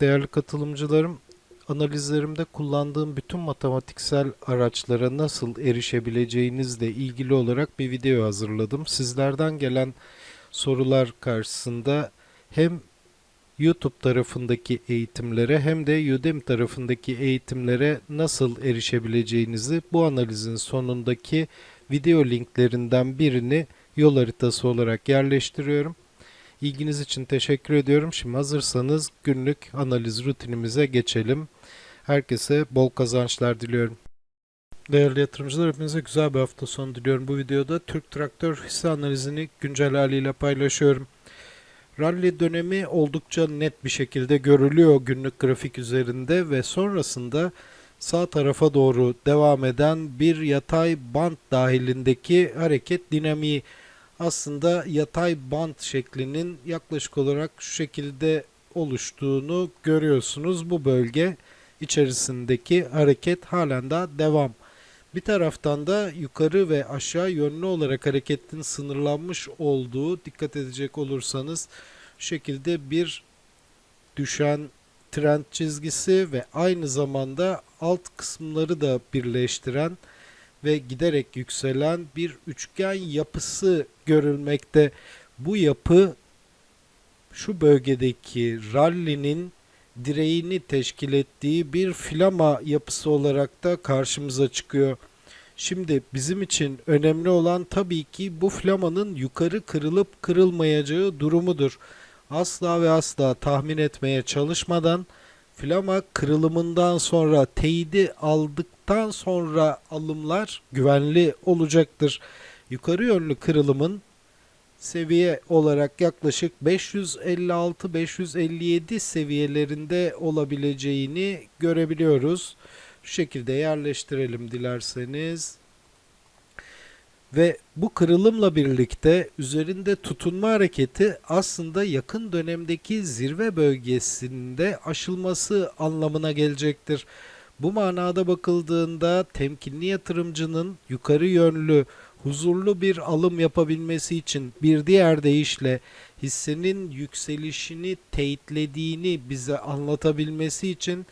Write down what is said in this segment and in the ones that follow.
Değerli katılımcılarım, analizlerimde kullandığım bütün matematiksel araçlara nasıl erişebileceğinizle ilgili olarak bir video hazırladım. Sizlerden gelen sorular karşısında hem YouTube tarafındaki eğitimlere hem de Udemy tarafındaki eğitimlere nasıl erişebileceğinizi bu analizin sonundaki video linklerinden birini yol haritası olarak yerleştiriyorum. İlginiz için teşekkür ediyorum. Şimdi hazırsanız günlük analiz rutinimize geçelim. Herkese bol kazançlar diliyorum. Değerli yatırımcılar hepinize güzel bir hafta sonu diliyorum. Bu videoda Türk Traktör hisse analizini güncel haliyle paylaşıyorum. Rally dönemi oldukça net bir şekilde görülüyor günlük grafik üzerinde ve sonrasında sağ tarafa doğru devam eden bir yatay band dahilindeki hareket dinamiği aslında yatay band şeklinin yaklaşık olarak şu şekilde oluştuğunu görüyorsunuz. Bu bölge içerisindeki hareket halen daha devam. Bir taraftan da yukarı ve aşağı yönlü olarak hareketin sınırlanmış olduğu dikkat edecek olursanız şu şekilde bir düşen trend çizgisi ve aynı zamanda alt kısımları da birleştiren ve giderek yükselen bir üçgen yapısı görülmekte. Bu yapı şu bölgedeki rallinin direğini teşkil ettiği bir filama yapısı olarak da karşımıza çıkıyor. Şimdi bizim için önemli olan tabii ki bu flamanın yukarı kırılıp kırılmayacağı durumudur. Asla ve asla tahmin etmeye çalışmadan flama kırılımından sonra teyidi aldıktan sonra alımlar güvenli olacaktır. Yukarı yönlü kırılımın seviye olarak yaklaşık 556-557 seviyelerinde olabileceğini görebiliyoruz. Şu şekilde yerleştirelim dilerseniz. Ve bu kırılımla birlikte üzerinde tutunma hareketi aslında yakın dönemdeki zirve bölgesinde aşılması anlamına gelecektir. Bu manada bakıldığında temkinli yatırımcının yukarı yönlü huzurlu bir alım yapabilmesi için bir diğer deyişle hissenin yükselişini teyitlediğini bize anlatabilmesi için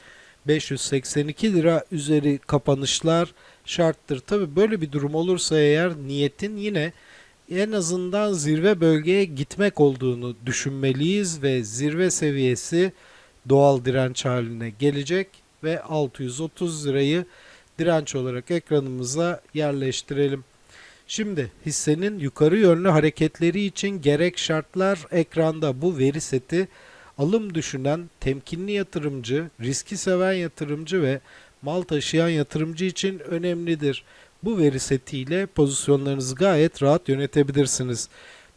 582 lira üzeri kapanışlar şarttır. Tabi böyle bir durum olursa eğer niyetin yine en azından zirve bölgeye gitmek olduğunu düşünmeliyiz ve zirve seviyesi doğal direnç haline gelecek ve 630 lirayı direnç olarak ekranımıza yerleştirelim. Şimdi hissenin yukarı yönlü hareketleri için gerek şartlar ekranda bu veri seti alım düşünen temkinli yatırımcı, riski seven yatırımcı ve mal taşıyan yatırımcı için önemlidir. Bu veri setiyle pozisyonlarınızı gayet rahat yönetebilirsiniz.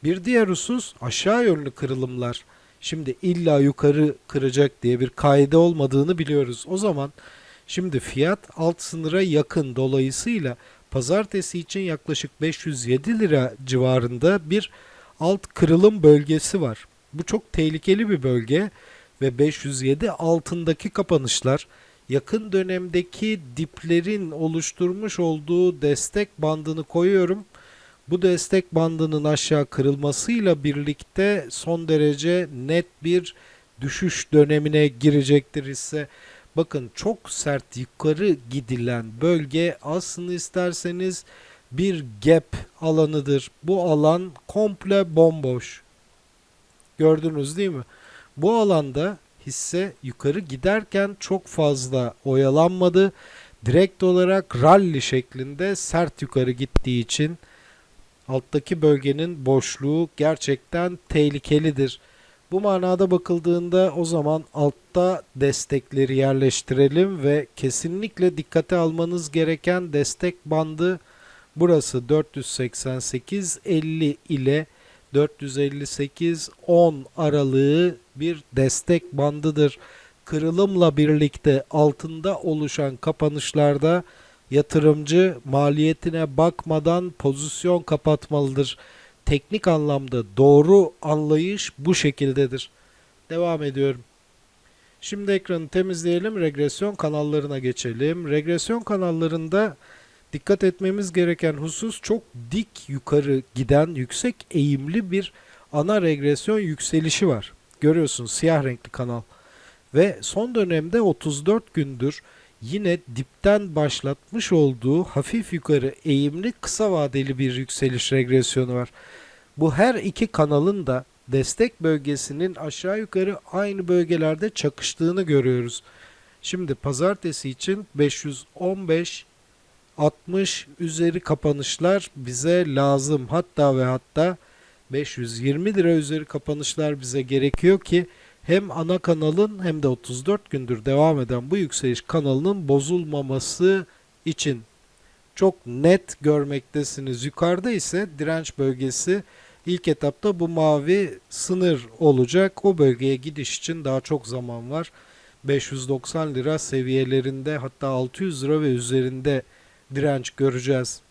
Bir diğer husus aşağı yönlü kırılımlar. Şimdi illa yukarı kıracak diye bir kaide olmadığını biliyoruz. O zaman şimdi fiyat alt sınıra yakın dolayısıyla pazartesi için yaklaşık 507 lira civarında bir alt kırılım bölgesi var. Bu çok tehlikeli bir bölge ve 507 altındaki kapanışlar yakın dönemdeki diplerin oluşturmuş olduğu destek bandını koyuyorum. Bu destek bandının aşağı kırılmasıyla birlikte son derece net bir düşüş dönemine girecektir hisse. Bakın çok sert yukarı gidilen bölge aslında isterseniz bir gap alanıdır. Bu alan komple bomboş. Gördünüz değil mi? Bu alanda hisse yukarı giderken çok fazla oyalanmadı. Direkt olarak rally şeklinde sert yukarı gittiği için alttaki bölgenin boşluğu gerçekten tehlikelidir. Bu manada bakıldığında o zaman altta destekleri yerleştirelim ve kesinlikle dikkate almanız gereken destek bandı burası 488 50 ile 458 10 aralığı bir destek bandıdır. Kırılımla birlikte altında oluşan kapanışlarda yatırımcı maliyetine bakmadan pozisyon kapatmalıdır. Teknik anlamda doğru anlayış bu şekildedir. Devam ediyorum. Şimdi ekranı temizleyelim. Regresyon kanallarına geçelim. Regresyon kanallarında dikkat etmemiz gereken husus çok dik yukarı giden yüksek eğimli bir ana regresyon yükselişi var. Görüyorsunuz siyah renkli kanal. Ve son dönemde 34 gündür yine dipten başlatmış olduğu hafif yukarı eğimli kısa vadeli bir yükseliş regresyonu var. Bu her iki kanalın da destek bölgesinin aşağı yukarı aynı bölgelerde çakıştığını görüyoruz. Şimdi pazartesi için 515 60 üzeri kapanışlar bize lazım. Hatta ve hatta 520 lira üzeri kapanışlar bize gerekiyor ki hem ana kanalın hem de 34 gündür devam eden bu yükseliş kanalının bozulmaması için çok net görmektesiniz. Yukarıda ise direnç bölgesi ilk etapta bu mavi sınır olacak. O bölgeye gidiş için daha çok zaman var. 590 lira seviyelerinde hatta 600 lira ve üzerinde direnç göreceğiz.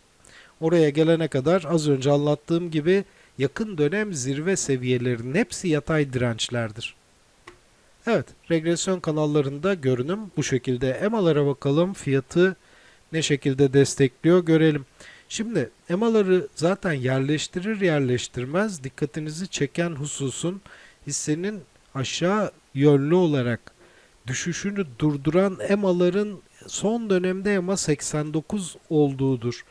Oraya gelene kadar az önce anlattığım gibi yakın dönem zirve seviyelerinin hepsi yatay dirençlerdir. Evet, regresyon kanallarında görünüm bu şekilde. EMA'lara bakalım fiyatı ne şekilde destekliyor görelim. Şimdi EMA'ları zaten yerleştirir yerleştirmez dikkatinizi çeken hususun hissenin aşağı yönlü olarak düşüşünü durduran EMA'ların son dönemde EMA 89 olduğudur.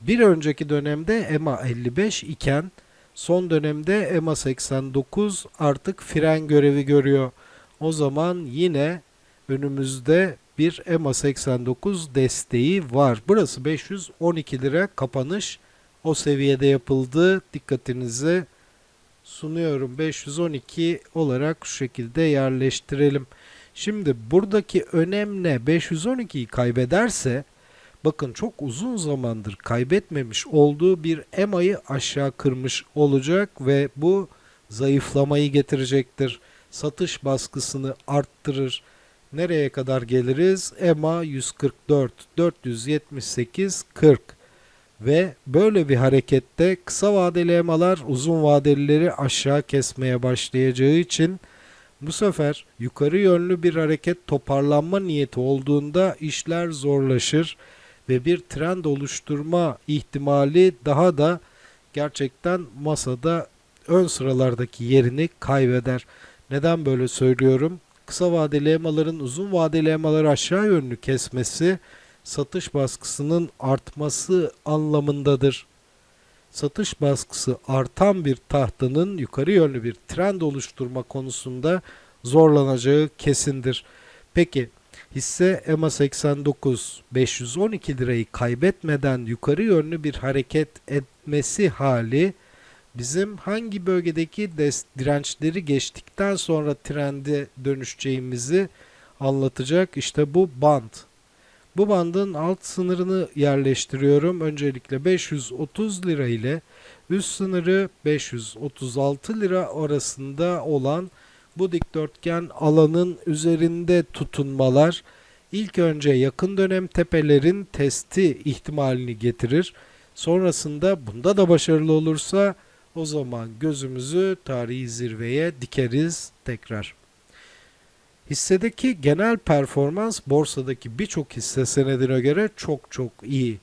Bir önceki dönemde EMA 55 iken son dönemde EMA 89 artık fren görevi görüyor. O zaman yine önümüzde bir EMA 89 desteği var. Burası 512 lira kapanış o seviyede yapıldı. Dikkatinize sunuyorum. 512 olarak şu şekilde yerleştirelim. Şimdi buradaki önem ne? 512'yi kaybederse bakın çok uzun zamandır kaybetmemiş olduğu bir EMA'yı aşağı kırmış olacak ve bu zayıflamayı getirecektir. Satış baskısını arttırır. Nereye kadar geliriz? EMA 144, 478, 40 ve böyle bir harekette kısa vadeli EMA'lar uzun vadelileri aşağı kesmeye başlayacağı için bu sefer yukarı yönlü bir hareket toparlanma niyeti olduğunda işler zorlaşır ve bir trend oluşturma ihtimali daha da gerçekten masada ön sıralardaki yerini kaybeder. Neden böyle söylüyorum? Kısa vadeli emaların uzun vadeli emaları aşağı yönlü kesmesi satış baskısının artması anlamındadır. Satış baskısı artan bir tahtanın yukarı yönlü bir trend oluşturma konusunda zorlanacağı kesindir. Peki hisse EMA 89 512 lirayı kaybetmeden yukarı yönlü bir hareket etmesi hali bizim hangi bölgedeki dirençleri geçtikten sonra trende dönüşeceğimizi anlatacak. İşte bu band. Bu bandın alt sınırını yerleştiriyorum. Öncelikle 530 lira ile üst sınırı 536 lira arasında olan bu dikdörtgen alanın üzerinde tutunmalar ilk önce yakın dönem tepelerin testi ihtimalini getirir. Sonrasında bunda da başarılı olursa o zaman gözümüzü tarihi zirveye dikeriz tekrar. Hissedeki genel performans borsadaki birçok hisse senedine göre çok çok iyi.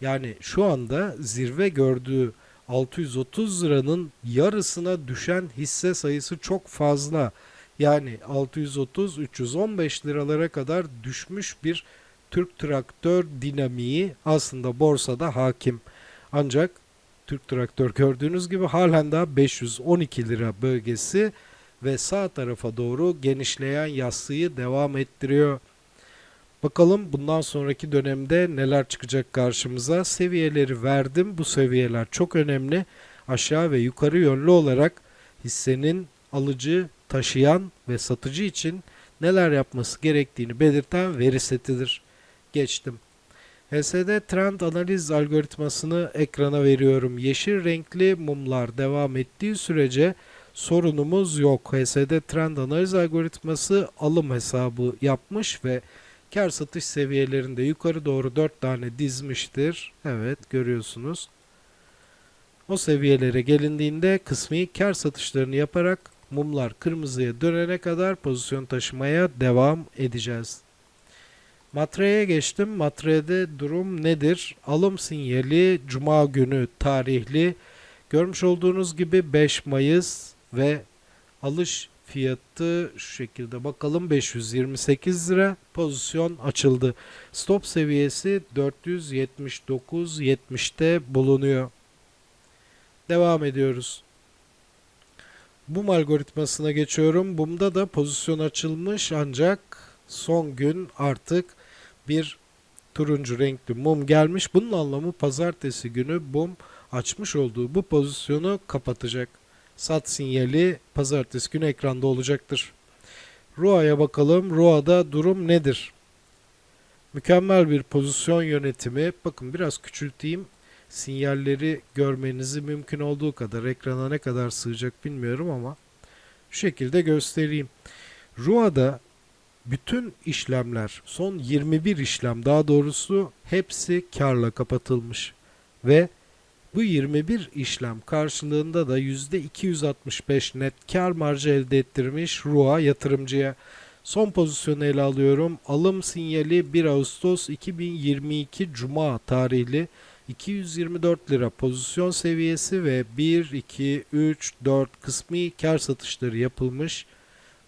Yani şu anda zirve gördüğü 630 liranın yarısına düşen hisse sayısı çok fazla. Yani 630-315 liralara kadar düşmüş bir Türk traktör dinamiği aslında borsada hakim. Ancak Türk traktör gördüğünüz gibi halen daha 512 lira bölgesi ve sağ tarafa doğru genişleyen yassıyı devam ettiriyor. Bakalım bundan sonraki dönemde neler çıkacak karşımıza. Seviyeleri verdim. Bu seviyeler çok önemli. Aşağı ve yukarı yönlü olarak hissenin alıcı, taşıyan ve satıcı için neler yapması gerektiğini belirten veri setidir. Geçtim. HSD trend analiz algoritmasını ekrana veriyorum. Yeşil renkli mumlar devam ettiği sürece sorunumuz yok. HSD trend analiz algoritması alım hesabı yapmış ve kar satış seviyelerinde yukarı doğru 4 tane dizmiştir. Evet görüyorsunuz. O seviyelere gelindiğinde kısmi kar satışlarını yaparak mumlar kırmızıya dönene kadar pozisyon taşımaya devam edeceğiz. Matre'ye geçtim. Matre'de durum nedir? Alım sinyali Cuma günü tarihli. Görmüş olduğunuz gibi 5 Mayıs ve alış fiyatı şu şekilde bakalım 528 lira pozisyon açıldı. Stop seviyesi 479.70'te bulunuyor. Devam ediyoruz. Bum algoritmasına geçiyorum. Bum'da da pozisyon açılmış ancak son gün artık bir turuncu renkli mum gelmiş. Bunun anlamı pazartesi günü Bum açmış olduğu bu pozisyonu kapatacak. Sat sinyali pazartesi günü ekranda olacaktır. RUA'ya bakalım. RUA'da durum nedir? Mükemmel bir pozisyon yönetimi. Bakın biraz küçülteyim. Sinyalleri görmenizi mümkün olduğu kadar ekrana ne kadar sığacak bilmiyorum ama şu şekilde göstereyim. RUA'da bütün işlemler, son 21 işlem daha doğrusu hepsi karla kapatılmış ve bu 21 işlem karşılığında da %265 net kar marjı elde ettirmiş RUA yatırımcıya. Son pozisyonu ele alıyorum. Alım sinyali 1 Ağustos 2022 Cuma tarihli 224 lira pozisyon seviyesi ve 1, 2, 3, 4 kısmi kar satışları yapılmış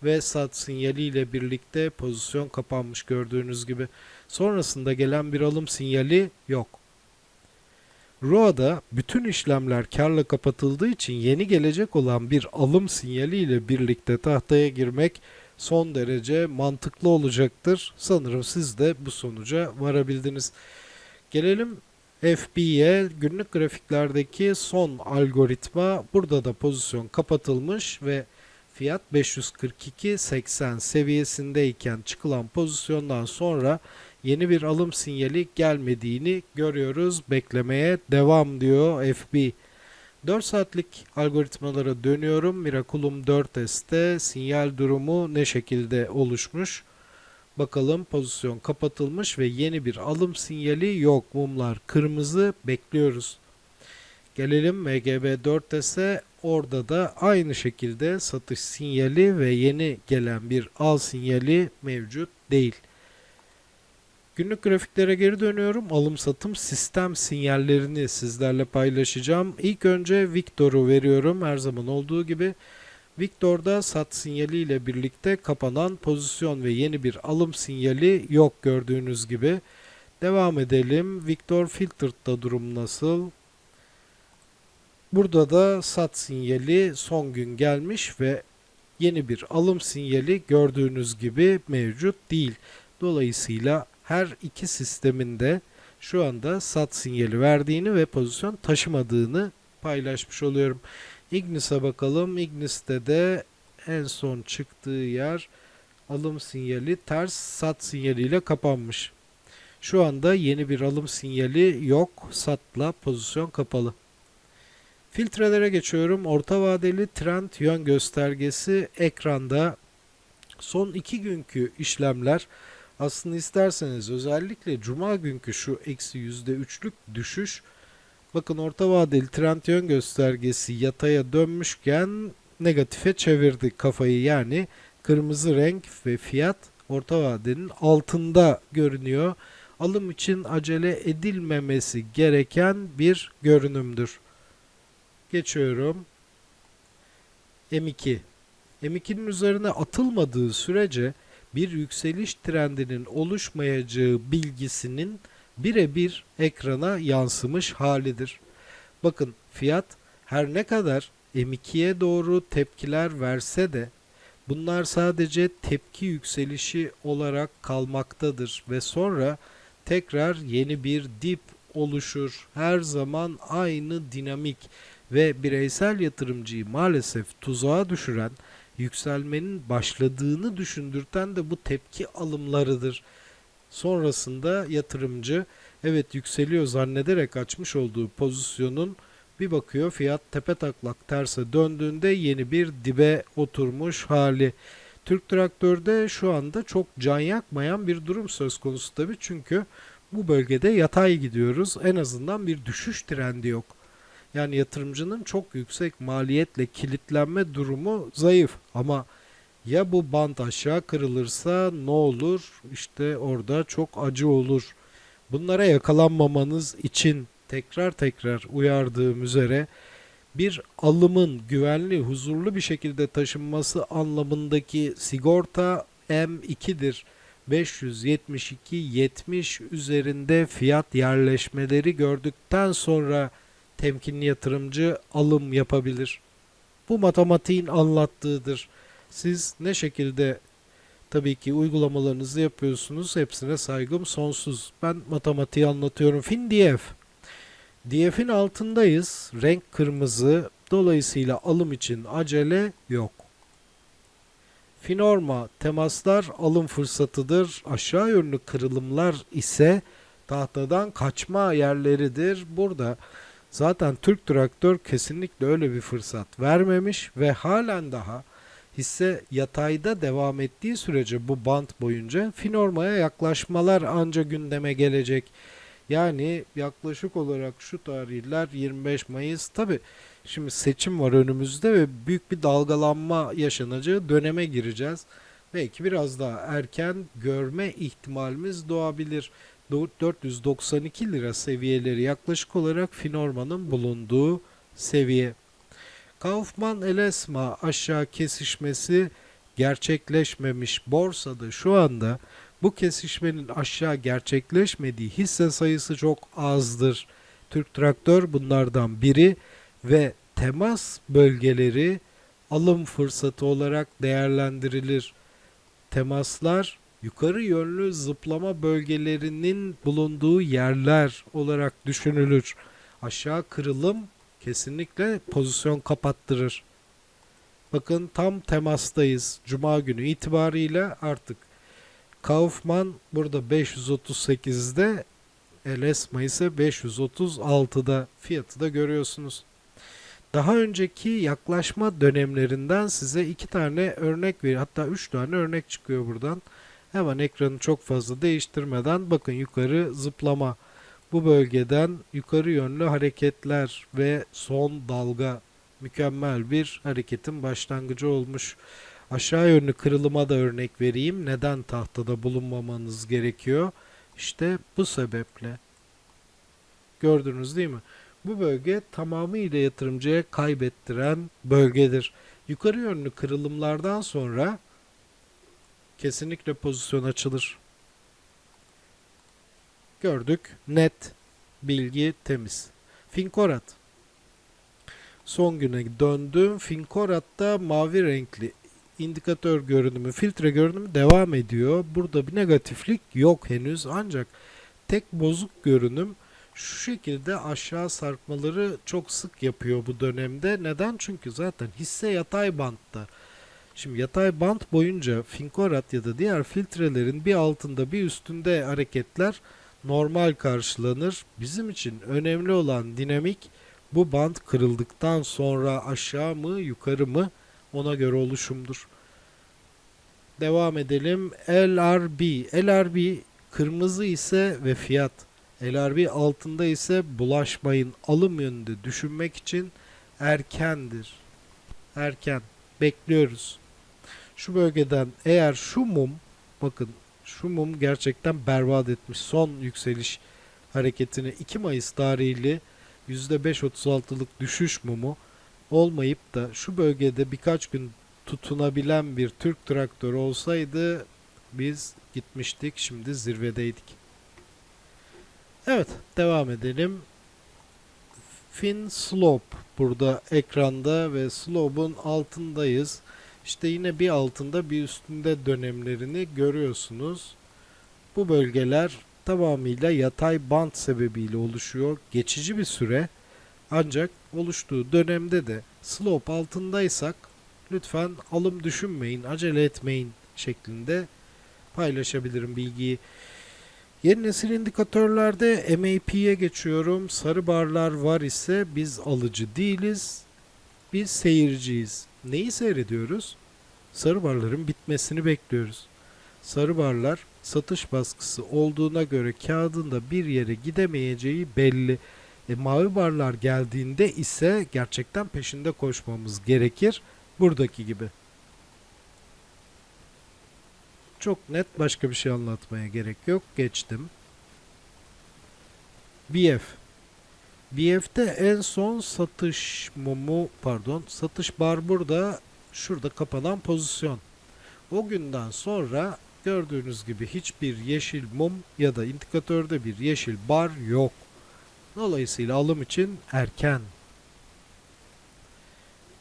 ve sat sinyaliyle birlikte pozisyon kapanmış gördüğünüz gibi. Sonrasında gelen bir alım sinyali yok. ROA'da bütün işlemler karla kapatıldığı için yeni gelecek olan bir alım sinyaliyle birlikte tahtaya girmek son derece mantıklı olacaktır. Sanırım siz de bu sonuca varabildiniz. Gelelim FB'ye günlük grafiklerdeki son algoritma burada da pozisyon kapatılmış ve fiyat 542.80 seviyesindeyken çıkılan pozisyondan sonra yeni bir alım sinyali gelmediğini görüyoruz. Beklemeye devam diyor FB. 4 saatlik algoritmalara dönüyorum. Miraculum 4S'te sinyal durumu ne şekilde oluşmuş? Bakalım pozisyon kapatılmış ve yeni bir alım sinyali yok. Mumlar kırmızı bekliyoruz. Gelelim MGB 4S'e orada da aynı şekilde satış sinyali ve yeni gelen bir al sinyali mevcut değil. Günlük grafiklere geri dönüyorum. Alım satım sistem sinyallerini sizlerle paylaşacağım. İlk önce Victor'u veriyorum her zaman olduğu gibi. Victor'da sat sinyali ile birlikte kapanan pozisyon ve yeni bir alım sinyali yok gördüğünüz gibi. Devam edelim. Victor Filtered'da durum nasıl? Burada da sat sinyali son gün gelmiş ve yeni bir alım sinyali gördüğünüz gibi mevcut değil. Dolayısıyla her iki sisteminde şu anda sat sinyali verdiğini ve pozisyon taşımadığını paylaşmış oluyorum. Ignis'e bakalım. Ignis'te de en son çıktığı yer alım sinyali ters sat sinyaliyle kapanmış. Şu anda yeni bir alım sinyali yok. Satla pozisyon kapalı. Filtrelere geçiyorum. Orta vadeli trend yön göstergesi ekranda. Son iki günkü işlemler aslında isterseniz özellikle cuma günkü şu eksi yüzde üçlük düşüş bakın orta vadeli trend yön göstergesi yataya dönmüşken negatife çevirdi kafayı yani kırmızı renk ve fiyat orta vadenin altında görünüyor. Alım için acele edilmemesi gereken bir görünümdür. Geçiyorum. M2. M2'nin üzerine atılmadığı sürece bir yükseliş trendinin oluşmayacağı bilgisinin birebir ekrana yansımış halidir. Bakın fiyat her ne kadar M2'ye doğru tepkiler verse de bunlar sadece tepki yükselişi olarak kalmaktadır ve sonra tekrar yeni bir dip oluşur. Her zaman aynı dinamik ve bireysel yatırımcıyı maalesef tuzağa düşüren yükselmenin başladığını düşündürten de bu tepki alımlarıdır. Sonrasında yatırımcı evet yükseliyor zannederek açmış olduğu pozisyonun bir bakıyor fiyat tepe taklak terse döndüğünde yeni bir dibe oturmuş hali. Türk Traktör'de şu anda çok can yakmayan bir durum söz konusu tabi çünkü bu bölgede yatay gidiyoruz. En azından bir düşüş trendi yok. Yani yatırımcının çok yüksek maliyetle kilitlenme durumu zayıf ama ya bu bant aşağı kırılırsa ne olur? İşte orada çok acı olur. Bunlara yakalanmamanız için tekrar tekrar uyardığım üzere bir alımın güvenli, huzurlu bir şekilde taşınması anlamındaki sigorta M2'dir. 572 70 üzerinde fiyat yerleşmeleri gördükten sonra temkinli yatırımcı alım yapabilir. Bu matematiğin anlattığıdır. Siz ne şekilde tabii ki uygulamalarınızı yapıyorsunuz hepsine saygım sonsuz. Ben matematiği anlatıyorum. FinDF. DF'in altındayız. Renk kırmızı. Dolayısıyla alım için acele yok. Finorma temaslar alım fırsatıdır. Aşağı yönlü kırılımlar ise tahtadan kaçma yerleridir. Burada zaten Türk Traktör kesinlikle öyle bir fırsat vermemiş ve halen daha hisse yatayda devam ettiği sürece bu bant boyunca Finorma'ya yaklaşmalar anca gündeme gelecek. Yani yaklaşık olarak şu tarihler 25 Mayıs tabi şimdi seçim var önümüzde ve büyük bir dalgalanma yaşanacağı döneme gireceğiz. Belki biraz daha erken görme ihtimalimiz doğabilir. 492 lira seviyeleri yaklaşık olarak Finorma'nın bulunduğu seviye. Kaufman Elesma aşağı kesişmesi gerçekleşmemiş borsada şu anda bu kesişmenin aşağı gerçekleşmediği hisse sayısı çok azdır. Türk Traktör bunlardan biri ve temas bölgeleri alım fırsatı olarak değerlendirilir. Temaslar yukarı yönlü zıplama bölgelerinin bulunduğu yerler olarak düşünülür. Aşağı kırılım kesinlikle pozisyon kapattırır. Bakın tam temastayız. Cuma günü itibariyle artık Kaufman burada 538'de Elesma ise 536'da fiyatı da görüyorsunuz. Daha önceki yaklaşma dönemlerinden size iki tane örnek ver, hatta üç tane örnek çıkıyor buradan. Hemen ekranı çok fazla değiştirmeden bakın yukarı zıplama. Bu bölgeden yukarı yönlü hareketler ve son dalga mükemmel bir hareketin başlangıcı olmuş. Aşağı yönlü kırılıma da örnek vereyim. Neden tahtada bulunmamanız gerekiyor? İşte bu sebeple. Gördünüz değil mi? Bu bölge tamamıyla yatırımcıya kaybettiren bölgedir. Yukarı yönlü kırılımlardan sonra kesinlikle pozisyon açılır. Gördük. Net. Bilgi temiz. Finkorat. Son güne döndüm. Finkorat'ta mavi renkli indikatör görünümü, filtre görünümü devam ediyor. Burada bir negatiflik yok henüz ancak tek bozuk görünüm şu şekilde aşağı sarkmaları çok sık yapıyor bu dönemde. Neden? Çünkü zaten hisse yatay bantta. Şimdi yatay bant boyunca Finkorat ya da diğer filtrelerin bir altında bir üstünde hareketler normal karşılanır. Bizim için önemli olan dinamik bu bant kırıldıktan sonra aşağı mı yukarı mı ona göre oluşumdur. Devam edelim. LRB. LRB kırmızı ise ve fiyat. LRB altında ise bulaşmayın. Alım yönünde düşünmek için erkendir. Erken. Bekliyoruz. Şu bölgeden eğer şu mum bakın şu mum gerçekten berbat etmiş. Son yükseliş hareketini 2 Mayıs tarihli %5.36'lık düşüş mumu olmayıp da şu bölgede birkaç gün tutunabilen bir Türk traktörü olsaydı biz gitmiştik. Şimdi zirvedeydik. Evet, devam edelim. Fin Slope burada ekranda ve Slope'un altındayız. İşte yine bir altında bir üstünde dönemlerini görüyorsunuz. Bu bölgeler tamamıyla yatay bant sebebiyle oluşuyor. Geçici bir süre ancak oluştuğu dönemde de slope altındaysak lütfen alım düşünmeyin, acele etmeyin şeklinde paylaşabilirim bilgiyi. Yeni nesil indikatörlerde MAP'ye geçiyorum. Sarı barlar var ise biz alıcı değiliz. Biz seyirciyiz. Neyi seyrediyoruz? Sarı barların bitmesini bekliyoruz. Sarı barlar satış baskısı olduğuna göre kağıdında bir yere gidemeyeceği belli. E, mavi barlar geldiğinde ise gerçekten peşinde koşmamız gerekir. Buradaki gibi. Çok net başka bir şey anlatmaya gerek yok. Geçtim. BF. BF'de en son satış mumu pardon satış bar burada şurada kapanan pozisyon. O günden sonra gördüğünüz gibi hiçbir yeşil mum ya da indikatörde bir yeşil bar yok. Dolayısıyla alım için erken.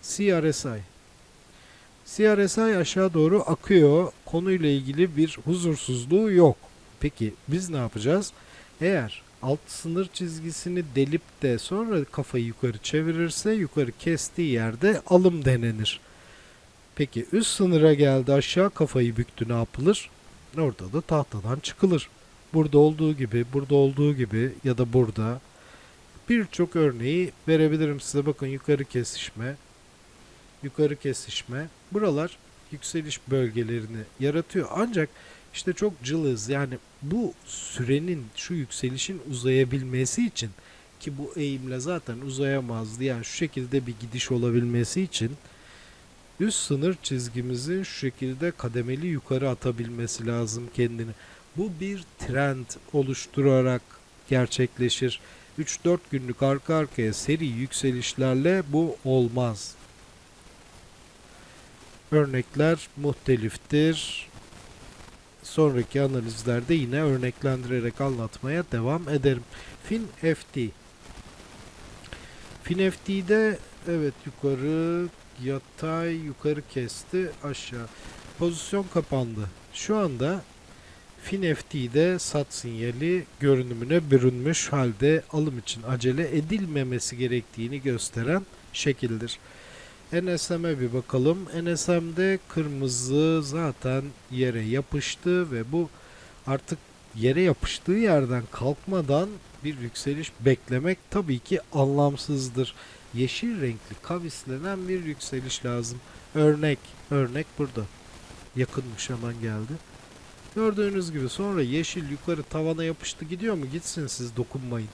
CRSI CRSI aşağı doğru akıyor. Konuyla ilgili bir huzursuzluğu yok. Peki biz ne yapacağız? Eğer alt sınır çizgisini delip de sonra kafayı yukarı çevirirse yukarı kestiği yerde alım denenir. Peki üst sınıra geldi aşağı kafayı büktü ne yapılır? Orada da tahtadan çıkılır. Burada olduğu gibi, burada olduğu gibi ya da burada birçok örneği verebilirim size. Bakın yukarı kesişme, yukarı kesişme. Buralar yükseliş bölgelerini yaratıyor. Ancak işte çok cılız yani bu sürenin şu yükselişin uzayabilmesi için ki bu eğimle zaten uzayamazdı. Yani şu şekilde bir gidiş olabilmesi için üst sınır çizgimizin şu şekilde kademeli yukarı atabilmesi lazım kendini. Bu bir trend oluşturarak gerçekleşir. 3-4 günlük arka arkaya seri yükselişlerle bu olmaz. Örnekler muhteliftir. Sonraki analizlerde yine örneklendirerek anlatmaya devam ederim. FinFT FinFT'de evet yukarı yatay yukarı kesti aşağı. Pozisyon kapandı. Şu anda FinFT'de sat sinyali görünümüne bürünmüş halde alım için acele edilmemesi gerektiğini gösteren şekildir. NSM'e bir bakalım. NSM'de kırmızı zaten yere yapıştı ve bu artık yere yapıştığı yerden kalkmadan bir yükseliş beklemek tabii ki anlamsızdır. Yeşil renkli kavislenen bir yükseliş lazım. Örnek, örnek burada. Yakınmış hemen geldi. Gördüğünüz gibi sonra yeşil yukarı tavana yapıştı gidiyor mu? Gitsin siz dokunmayın.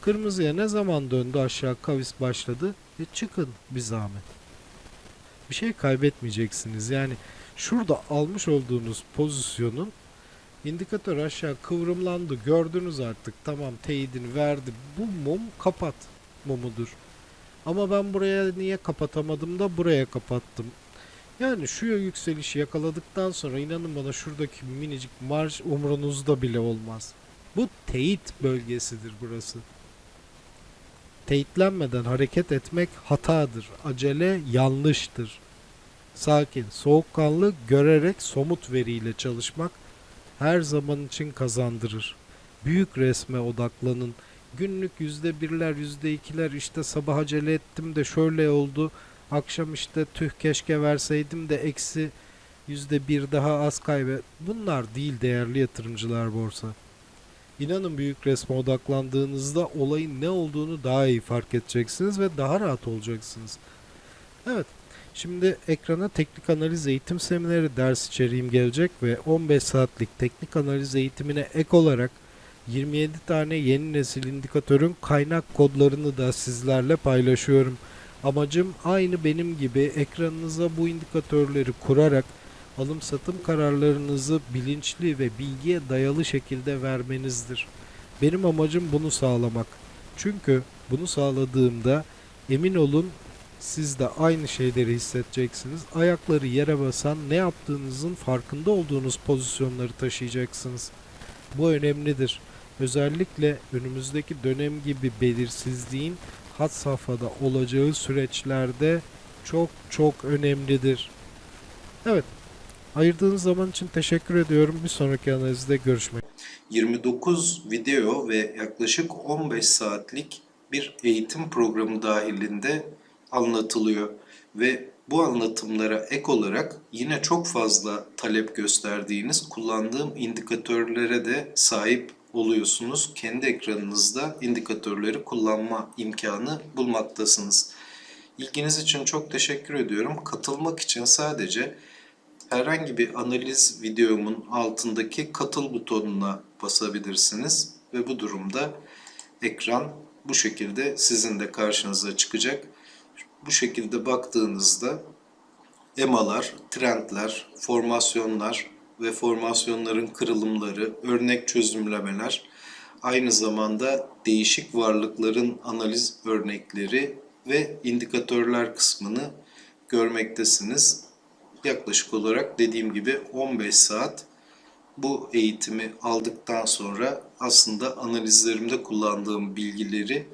Kırmızıya ne zaman döndü aşağı kavis başladı? E çıkın bir zahmet. Bir şey kaybetmeyeceksiniz. Yani şurada almış olduğunuz pozisyonun indikatör aşağı kıvrımlandı. Gördünüz artık. Tamam teyidini verdi. Bu mum kapat mumudur. Ama ben buraya niye kapatamadım da buraya kapattım. Yani şu yükselişi yakaladıktan sonra inanın bana şuradaki minicik marj umrunuzda bile olmaz. Bu teyit bölgesidir burası. Teyitlenmeden hareket etmek hatadır. Acele yanlıştır. Sakin, soğukkanlı, görerek somut veriyle çalışmak her zaman için kazandırır. Büyük resme odaklanın. Günlük yüzde birler, yüzde ikiler işte sabah acele ettim de şöyle oldu. Akşam işte tüh keşke verseydim de eksi yüzde bir daha az kaybet. Bunlar değil değerli yatırımcılar borsa. İnanın büyük resme odaklandığınızda olayın ne olduğunu daha iyi fark edeceksiniz ve daha rahat olacaksınız. Evet. Şimdi ekrana teknik analiz eğitim semineri ders içeriğim gelecek ve 15 saatlik teknik analiz eğitimine ek olarak 27 tane yeni nesil indikatörün kaynak kodlarını da sizlerle paylaşıyorum. Amacım aynı benim gibi ekranınıza bu indikatörleri kurarak alım satım kararlarınızı bilinçli ve bilgiye dayalı şekilde vermenizdir. Benim amacım bunu sağlamak. Çünkü bunu sağladığımda emin olun siz de aynı şeyleri hissedeceksiniz. Ayakları yere basan ne yaptığınızın farkında olduğunuz pozisyonları taşıyacaksınız. Bu önemlidir. Özellikle önümüzdeki dönem gibi belirsizliğin had safhada olacağı süreçlerde çok çok önemlidir. Evet, ayırdığınız zaman için teşekkür ediyorum. Bir sonraki analizde görüşmek 29 video ve yaklaşık 15 saatlik bir eğitim programı dahilinde anlatılıyor ve bu anlatımlara ek olarak yine çok fazla talep gösterdiğiniz kullandığım indikatörlere de sahip oluyorsunuz. Kendi ekranınızda indikatörleri kullanma imkanı bulmaktasınız. İlginiz için çok teşekkür ediyorum. Katılmak için sadece herhangi bir analiz videomun altındaki katıl butonuna basabilirsiniz ve bu durumda ekran bu şekilde sizin de karşınıza çıkacak. Bu şekilde baktığınızda emalar, trendler, formasyonlar ve formasyonların kırılımları, örnek çözümlemeler, aynı zamanda değişik varlıkların analiz örnekleri ve indikatörler kısmını görmektesiniz. Yaklaşık olarak dediğim gibi 15 saat bu eğitimi aldıktan sonra aslında analizlerimde kullandığım bilgileri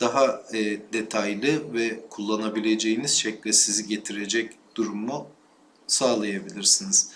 daha e, detaylı ve kullanabileceğiniz şekle sizi getirecek durumu sağlayabilirsiniz.